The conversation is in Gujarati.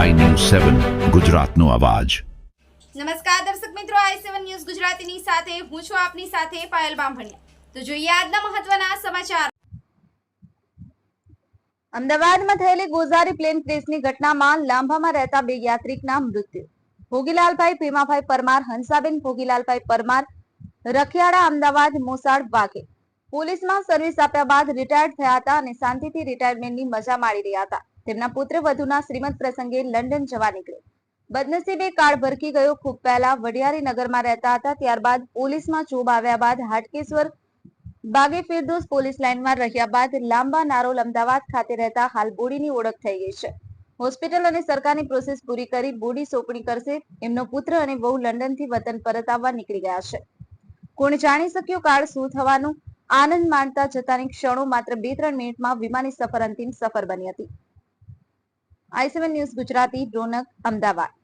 સેવન ગુજરાતનો અવાજ. નમસ્કાર દર્શક મિત્રો આઈ સેવન ન્યૂઝ ગુજરાતીની સાથે હું છું આપની સાથે પાયલ બામભણિયા. તો જોઈએ આજના મહત્વના સમાચાર. અમદાવાદમાં થયેલી ગોઝારી પ્લેન ક્રેશની ઘટનામાં લાંભામાં રહેતા બે યાત્રિકના મૃત્યુ. ભોગીલાલભાઈ ભીમાભાઈ પરમાર હંસાબેન ભોગીલાલભાઈ પરમાર રખિયાળા અમદાવાદ મોસાળ વાઘે પોલીસમાં સર્વિસ આપ્યા બાદ રિટાયર્ડ થયા હતા અને શાંતિથી રિટાયરમેન્ટની મજા માણી રહ્યા હતા. તેમના પુત્ર વધુના શ્રીમંત પ્રસંગે લંડન જવા નીકળે બદનસીબે કાળ ભરકી ગયો. ખૂબ પહેલા વડિયારી નગરમાં રહેતા હતા. ત્યારબાદ પોલીસમાં જોબ આવ્યા બાદ હાટકેશ્વર બાગે ફિરદોસ પોલીસ લાઇનમાં રહ્યા બાદ લાંબા નારોલ અમદાવાદ ખાતે રહેતા હાલ બોડીની ઓળખ થઈ ગઈ છે. હોસ્પિટલ અને સરકારની પ્રોસેસ પૂરી કરી બોડી સોંપણી કરશે. એમનો પુત્ર અને વહુ લંડનથી વતન પરત આવવા નીકળી ગયા છે. કોણ જાણી શક્યું કાળ શું થવાનું? આનંદ માણતા જતાની ક્ષણો માત્ર બે ત્રણ મિનિટમાં વિમાની સફર અંતિમ સફર બની હતી. I seven news Gujarati Ronak Ahmedabad.